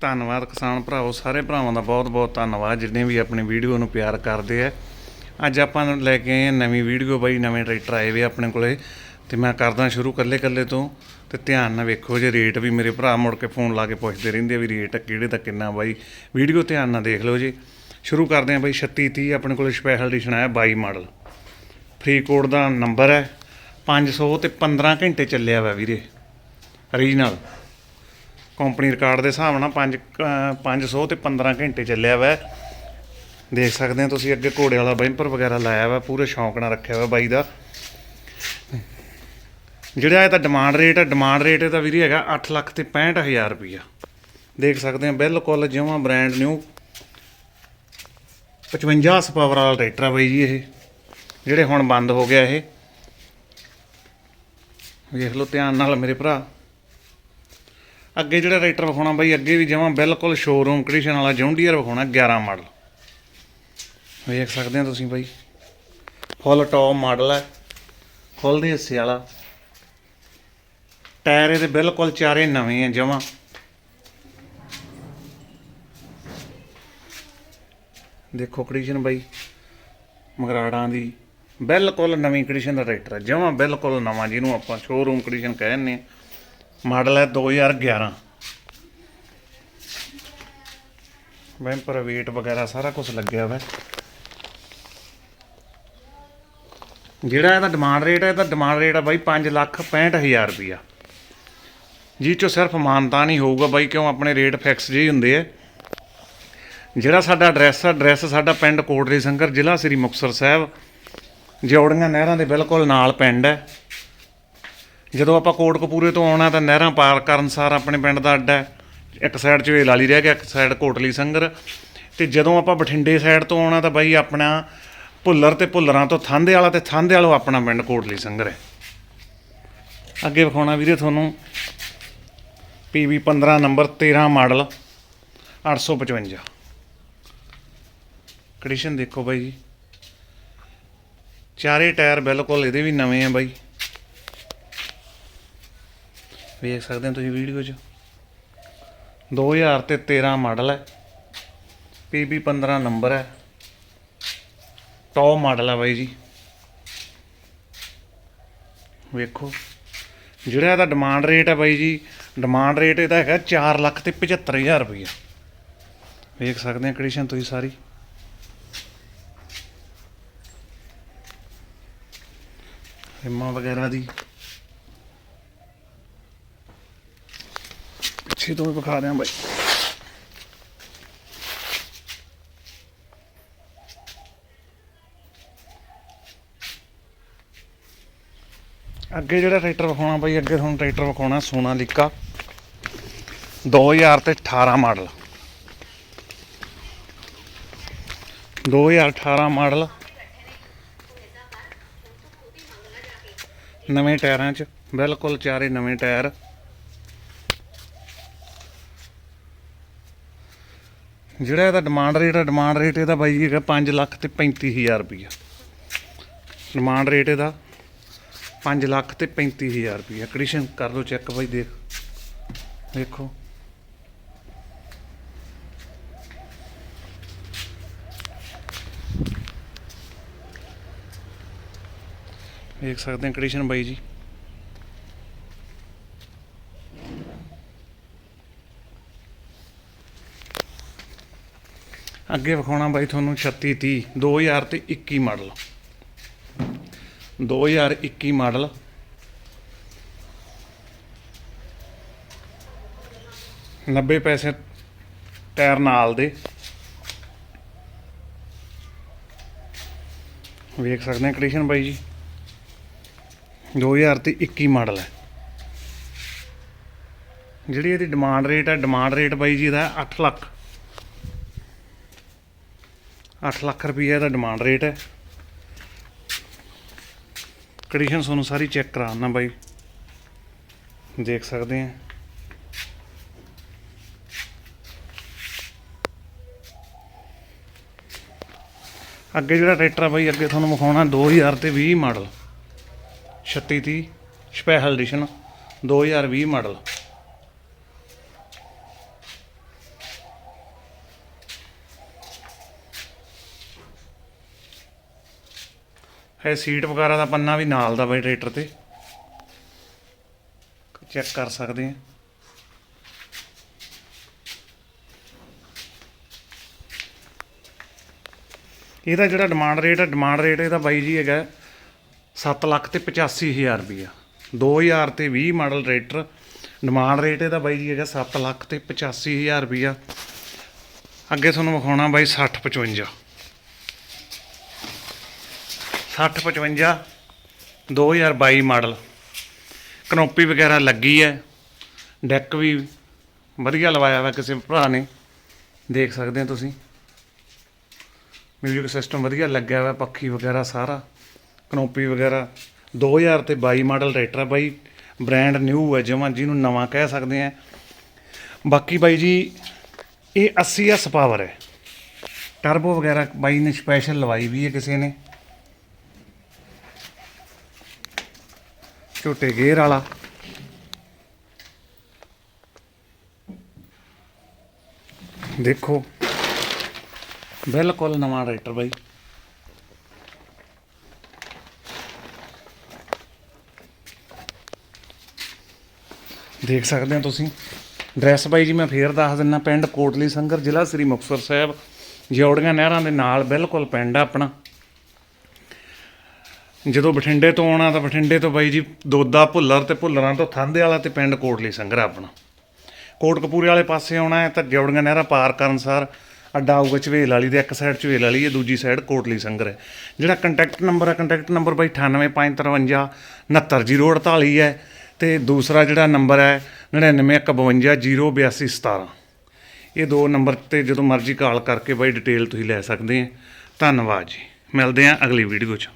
ਧੰਨਵਾਦ ਕਿਸਾਨ ਭਰਾਓ ਸਾਰੇ ਭਰਾਵਾਂ ਦਾ ਬਹੁਤ-ਬਹੁਤ ਧੰਨਵਾਦ ਜਿੰਨੇ ਵੀ ਆਪਣੀ ਵੀਡੀਓ ਨੂੰ ਪਿਆਰ ਕਰਦੇ ਆ। ਅੱਜ ਆਪਾਂ ਲੈ ਕੇ ਆਏ ਨਵੀਂ ਵੀਡੀਓ ਬਾਈ, ਨਵੇਂ ਟਰੈਕਟਰ ਆਏ ਵੇ ਆਪਣੇ ਕੋਲੇ ਤੇ ਮੈਂ ਕਰਦਾ ਸ਼ੁਰੂ ਕੱਲੇ-ਕੱਲੇ ਤੋਂ ਤੇ ਧਿਆਨ ਨਾਲ ਵੇਖੋ ਜੇ ਰੇਟ ਵੀ ਮੇਰੇ ਭਰਾ ਮੁੜ ਕੇ ਫੋਨ ਲਾ ਕੇ ਪੁੱਛਦੇ ਰਹਿੰਦੇ ਆ ਵੀ ਰੇਟ ਕਿਹੜੇ ਦਾ ਕਿੰਨਾ ਬਾਈ। ਵੀਡੀਓ ਧਿਆਨ ਨਾਲ ਦੇਖ ਲਓ ਜੀ। ਸ਼ੁਰੂ ਕਰਦੇ ਹਾਂ ਬਾਈ 3630 ਆਪਣੇ ਕੋਲੇ ਸਪੈਸ਼ਲ ਐਡੀਸ਼ਨ ਆਇਆ 22 ਮਾਡਲ। ਫਰੀਦਕੋਟ ਦਾ ਨੰਬਰ ਹੈ। 500 ਤੇ 15 ਘੰਟੇ ਚੱਲਿਆ ਵਾ ਵੀਰੇ। ਰੀਜਨਲ ਕੰਪਨੀ ਰਿਕਾਰਡ ਦੇ ਹਿਸਾਬ ਨਾਲ 5 500 ਤੇ 15 ਘੰਟੇ ਚੱਲਿਆ ਵਾ। ਦੇਖ ਸਕਦੇ ਹੋ ਤੁਸੀਂ ਅੱਗੇ ਘੋੜੇ ਵਾਲਾ ਬੈਂਪਰ ਵਗੈਰਾ ਲਾਇਆ ਵਾ, ਪੂਰੇ ਸ਼ੌਂਕ ਨਾਲ ਰੱਖਿਆ ਵਾ ਬਾਈ ਦਾ। ਜਿਹੜਾ ਇਹ ਤਾਂ ਡਿਮਾਂਡ ਰੇਟ ਹੈ ਡਿਮਾਂਡ ਰੇਟ ਇਹਦਾ ਵੀਰੇ ਹੈਗਾ 8 ਲੱਖ ਤੇ 65000 ਰੁਪਈਆ। ਦੇਖ ਸਕਦੇ ਹੋ ਬਿਲਕੁਲ ਜਿਵੇਂ ਬ੍ਰਾਂਡ ਨਿਊ 55 ਪਾਵਰ ਵਾਲਾ ਟਰੈਕਟਰ ਆ ਬਾਈ ਜੀ ਇਹ, ਜਿਹੜੇ ਹੁਣ ਬੰਦ ਹੋ ਗਿਆ ਇਹ। ਵੇਖ ਲਓ ਧਿਆਨ ਨਾਲ ਮੇਰੇ ਭਰਾ। ਅੱਗੇ ਜਿਹੜਾ ਰਾਈਟਰ ਵਿਖਾਉਣਾ ਬਾਈ, ਅੱਗੇ ਵੀ ਜਮਾਂ ਬਿਲਕੁਲ ਸ਼ੋਰੂਮ ਕੰਡੀਸ਼ਨ ਵਾਲਾ ਜੌਂਡੀਅਰ ਵਿਖਾਉਣਾ 11 ਮਾਡਲ ਵੇਖ ਸਕਦੇ ਹੋ ਤੁਸੀਂ ਬਾਈ। ਫੁੱਲ ਟੌਪ ਮਾਡਲ ਹੈ। ਖੁੱਲਦੇ ਹਿੱਸੇ ਵਾਲਾ। ਟਾਇਰ ਇਹਦੇ ਬਿਲਕੁਲ ਚਾਰੇ ਨਵੇਂ ਆ ਜਮਾਂ। ਦੇਖੋ ਕੰਡੀਸ਼ਨ ਬਾਈ। ਮਗਰਾੜਾਂ ਦੀ ਬਿਲਕੁਲ ਨਵੀਂ ਕੰਡੀਸ਼ਨ ਦਾ ਟਰੈਕਟਰ ਹੈ। ਜਮਾਂ ਬਿਲਕੁਲ ਨਵਾਂ ਜਿਹਨੂੰ ਆਪਾਂ ਸ਼ੋਰੂਮ ਕੰਡੀਸ਼ਨ ਕਹਿੰਦੇ ਆ ਮਾਡਲ ਹੈ 2011 ਵੈਂਪਰ ਵੇਟ ਵਗੈਰਾ ਸਾਰਾ ਕੁਝ ਲੱਗਿਆ ਹੋਇਆ। ਜਿਹੜਾ ਇਹਦਾ ਡਿਮਾਂਡ ਰੇਟ ਹੈ, ਇਹਦਾ ਡਿਮਾਂਡ ਰੇਟ ਹੈ ਬਾਈ 5 ਲੱਖ 65000 ਰੁਪਿਆ ਜੀ ਚੋਂ ਸਿਰਫ ਮਾਨਤਾ ਨਹੀਂ ਹੋਊਗਾ ਬਾਈ, ਕਿਉਂ? ਆਪਣੇ ਰੇਟ ਫਿਕਸ ਜਿਹੇ ਹੁੰਦੇ ਆ। ਜਿਹੜਾ ਸਾਡਾ ਐਡਰੈਸ ਹੈ ਐਡਰੈਸ ਸਾਡਾ ਪਿੰਡ ਕੋਟਲੀ ਸੰਗਰ, ਜ਼ਿਲ੍ਹਾ ਸ੍ਰੀ ਮੁਕਤਸਰ ਸਾਹਿਬ। ਜੋੜੀਆਂ ਨਹਿਰਾਂ ਦੇ ਬਿਲਕੁਲ ਨਾਲ ਪਿੰਡ ਹੈ। ਜਦੋਂ ਆਪਾਂ ਕੋਟਕਪੂਰੇ ਤੋਂ ਆਉਣਾ ਤਾਂ ਨਹਿਰਾਂ ਪਾਰ ਕਰਨ ਸਾਰ ਆਪਣੇ ਪਿੰਡ ਦਾ ਅੱਡਾ ਇੱਕ ਸਾਈਡ ਚ ਵੇਲ ਵਾਲੀ ਰਹਿ ਗਿਆ, ਇੱਕ ਸਾਈਡ ਕੋਟਲੀ ਸੰਗਰ। ਤੇ ਜਦੋਂ ਆਪਾਂ ਬਠਿੰਡੇ ਸਾਈਡ ਤੋਂ ਆਉਣਾ ਤਾਂ ਬਾਈ ਆਪਣਾ ਭੁੱਲਰ ਤੇ ਭੁੱਲਰਾਂ ਤੋਂ ਥਾਂਦੇ ਵਾਲਾ ਤੇ ਥਾਂਦੇ ਵਾਲੋ ਆਪਣਾ ਪਿੰਡ ਕੋਟਲੀ ਸੰਗਰ ਹੈ। ਅੱਗੇ ਵਿਖਾਉਣਾ ਵੀਰੇ ਤੁਹਾਨੂੰ ਪੀਵੀ 15 ਨੰਬਰ 13 ਮਾਡਲ 855 ਕੰਡੀਸ਼ਨ ਦੇਖੋ ਬਾਈ ਜੀ। ਚਾਰੇ ਟਾਇਰ ਬਿਲਕੁਲ ਇਹਦੇ ਵੀ ਨਵੇਂ ਆ ਬਾਈ। ਵੇਖ ਸਕਦੇ ਹੋ ਤੁਸੀਂ ਵੀਡੀਓ 'ਚ। 2000 ਤੇ 13 ਮਾਡਲ ਹੈ। PB 15 ਨੰਬਰ ਹੈ। ਟੌਪ ਮਾਡਲ ਹੈ ਬਾਈ ਜੀ। ਵੇਖੋ। ਜਿਹੜਾ ਇਹਦਾ ਡਿਮਾਂਡ ਰੇਟ ਹੈ ਬਾਈ ਜੀ ਡਿਮਾਂਡ ਰੇਟ ਇਹਦਾ ਹੈਗਾ 4 ਲੱਖ ਤੇ 75000 ਰੁਪਈਆ। ਵੇਖ ਸਕਦੇ ਆ ਕੰਡੀਸ਼ਨ ਤੁਸੀਂ ਸਾਰੀ। ਹਿੰਮਾ ਵਗੈਰਾ ਦੀ। ਪਿੱਛੇ ਤੋਂ ਵੀ ਵਿਖਾ ਦਿਆਂ ਬਾਈ। ਅੱਗੇ ਜਿਹੜਾ ਟਰੈਕਟਰ ਵਿਖਾਉਣਾ ਬਾਈ, ਅੱਗੇ ਤੁਹਾਨੂੰ ਟਰੈਕਟਰ ਵਿਖਾਉਣਾ ਸੋਨਾ ਸੋਨਾਲੀਕਾ 2000 ਤੇ 18 ਮਾਡਲ। 2018 ਮਾਡਲ। ਨਵੇਂ ਟਾਇਰਾਂ 'ਚ। ਬਿਲਕੁਲ ਚਾਰੇ ਨਵੇਂ ਟਾਇਰ। ਜਿਹੜਾ ਇਹਦਾ ਡਿਮਾਂਡ ਰੇਟ ਹੈ ਡਿਮਾਂਡ ਰੇਟ ਇਹਦਾ ਬਾਈ ਜੀ ਹੈਗਾ 5 ਲੱਖ ਤੇ 35000 ਰੁਪਈਆ। ਡਿਮਾਂਡ ਰੇਟ ਇਹਦਾ 5 ਲੱਖ ਤੇ 35000 ਰੁਪਈਆ। ਕੰਡੀਸ਼ਨ ਕਰ ਲਓ ਚੈੱਕ ਬਾਈ ਦੇਖ। ਦੇਖੋ। ਦੇਖ ਸਕਦੇ ਹਾਂ ਕੰਡੀਸ਼ਨ ਬਾਈ ਜੀ। ਅੱਗੇ ਵਿਖਾਉਣਾ ਬਾਈ ਤੁਹਾਨੂੰ 36 30 2000 ਤੇ 21 ਮਾਡਲ। 2021 ਮਾਡਲ। ਨੱਬੇ ਪੈਸੇ ਟਾਇਰ ਨਾਲ ਦੇ। ਵੇਖ ਸਕਦੇ ਆ ਕੰਡੀਸ਼ਨ ਬਾਈ ਜੀ। 2000 ਤੇ 21 ਮਾਡਲ ਹੈ। ਜਿਹੜੀ ਇਹਦੀ ਡਿਮਾਂਡ ਰੇਟ ਹੈ ਡਿਮਾਂਡ ਰੇਟ ਬਾਈ ਜੀ ਦਾ 8 ਲੱਖ। 8 ਲੱਖ ਰੁਪਈਆ ਦਾ ਡਿਮਾਂਡ ਰੇਟ ਹੈ। ਕੰਡੀਸ਼ਨ ਤੁਹਾਨੂੰ ਸਾਰੀ ਚੈੱਕ ਕਰਾਉਣਾ ਬਾਈ। ਦੇਖ ਸਕਦੇ ਆ ਅੱਗੇ ਜਿਹੜਾ ਟਰੈਕਟਰ ਆ ਬਾਈ, ਅੱਗੇ ਤੁਹਾਨੂੰ ਵਿਖਾਉਣਾ 2000 ਤੇ 20 ਮਾਡਲ। 36 30 special edition 2020 model. ਹੈ ਸੀਟ ਵਗੈਰਾ ਦਾ ਪੰਨਾ ਵੀ ਨਾਲ ਦਾ ਬਾਈ ਟਰੈਕਟਰ ਤੇ। ਚੈੱਕ ਕਰ ਸਕਦੇ ਆ। ਇਹਦਾ ਜਿਹੜਾ ਡਿਮਾਂਡ ਰੇਟ ਹੈ ਡਿਮਾਂਡ ਰੇਟ ਇਹਦਾ ਬਾਈ ਜੀ ਹੈਗਾ 7 ਲੱਖ ਤੇ 85000 ਰੁਪਈਆ। 2000 ਤੇ 20 ਮਾਡਲ ਟਰੈਕਟਰ ਡਿਮਾਂਡ ਰੇਟ ਇਹਦਾ ਬਾਈ ਜੀ ਹੈਗਾ 7 ਲੱਖ ਤੇ 85000 ਰੁਪਈਆ। ਅੱਗੇ ਤੁਹਾਨੂੰ ਵਿਖਾਉਣਾ ਬਾਈ 60 55 60 55 2022 ਮਾਡਲ। ਕਨੋਪੀ ਵਗੈਰਾ ਲੱਗੀ ਹੈ। ਡੈਕ ਵੀ ਵਧੀਆ ਲਵਾਇਆ ਹੋਇਆ ਕਿਸੇ ਭਰਾ ਨੇ। ਦੇਖ ਸਕਦੇ ਹੋ ਤੁਸੀਂ। ਮਿਊਜ਼ਿਕ ਸਿਸਟਮ ਵਧੀਆ ਲੱਗਿਆ ਹੋਇਆ ਪੱਖੀ ਵਗੈਰਾ ਸਾਰਾ। ਕਨੋਪੀ ਵਗੈਰਾ 2000 ਤੇ 22 ਮਾਡਲ ਟਰੈਕਟਰ ਆ ਬਾਈ। ਬ੍ਰਾਂਡ ਨਿਊ ਹੈ ਜਮਾਂ ਜਿਹਨੂੰ ਨਵਾਂ ਕਹਿ ਸਕਦੇ ਆ ਬਾਕੀ ਬਾਈ ਜੀ, ਇਹ 80 ਐਸ ਪਾਵਰ ਹੈ। ਟਰਬੋ ਵਗੈਰਾ ਬਾਈ ਨੇ ਸਪੈਸ਼ਲ ਲਵਾਈ ਵੀ ਹੈ ਕਿਸੇ ਨੇ। ਛੋਟੇ ਗੇਅਰ ਵਾਲਾ। ਦੇਖੋ, ਬਿਲਕੁਲ ਨਵਾਂ ਟਰੈਕਟਰ ਬਾਈ। ਦੇਖ ਸਕਦੇ ਹੋ ਤੁਸੀਂ, ਡਰੈਸ ਬਾਈ ਜੀ ਮੈਂ ਫੇਰ ਦੱਸ ਦਿੰਨਾ, ਪਿੰਡ ਕੋਟਲੀ ਸੰਗਰ ਜ਼ਿਲ੍ਹਾ ਸ੍ਰੀ ਮੁਕਤਸਰ ਸਾਹਿਬ, ਜੋੜੀਆਂ ਨਹਿਰਾਂ ਦੇ ਨਾਲ ਬਿਲਕੁਲ ਪਿੰਡ ਆਪਣਾ। ਜਦੋਂ ਬਠਿੰਡੇ ਤੋਂ ਆਉਣਾ ਤਾਂ ਬਠਿੰਡੇ ਤੋਂ ਬਾਈ ਜੀ ਦੋਦਾ ਭੁੱਲਰ ਤੇ ਭੁੱਲਰਾਂ ਤੋਂ ਥਾਂਦੇ ਵਾਲਾ ਤੇ ਪਿੰਡ ਕੋਟਲੀ ਸੰਗਰ ਆਪਣਾ। ਕੋਟ ਕਪੂਰੇ ਵਾਲੇ ਪਾਸੇ ਆਉਣਾ ਹੈ ਤਾਂ ਜੋੜੀਆਂ ਨਹਿਰਾਂ ਪਾਰ ਕਰਨ ਸਾਰ ਅੱਡਾ ਆਊਗਾ ਝਵੇਲ ਵਾਲੀ ਦੇ ਇੱਕ ਸਾਈਡ ਝਵੇਲ ਵਾਲੀ ਹੈ ਦੂਜੀ ਸਾਈਡ ਕੋਟਲੀ ਸੰਗਰ ਹੈ। ਜਿਹੜਾ ਕੰਟੈਕਟ ਨੰਬਰ ਹੈ ਕੰਟੈਕਟ ਨੰਬਰ ਬਾਈ 98553 69048 ਹੈ ਤੇ ਦੂਸਰਾ ਜਿਹੜਾ ਨੰਬਰ ਹੈ 9915 ਇਹ ਦੋ ਨੰਬਰ ਤੇ ਜਦੋਂ ਮਰਜ਼ੀ ਕਾਲ ਕਰਕੇ ਬਾਈ ਡਿਟੇਲ ਤੁਸੀਂ ਲੈ ਸਕਦੇ ਆ ਧੰਨਵਾਦ ਜੀ। ਮਿਲਦੇ ਆ ਅਗਲੀ ਵੀਡੀਓ 'ਚ।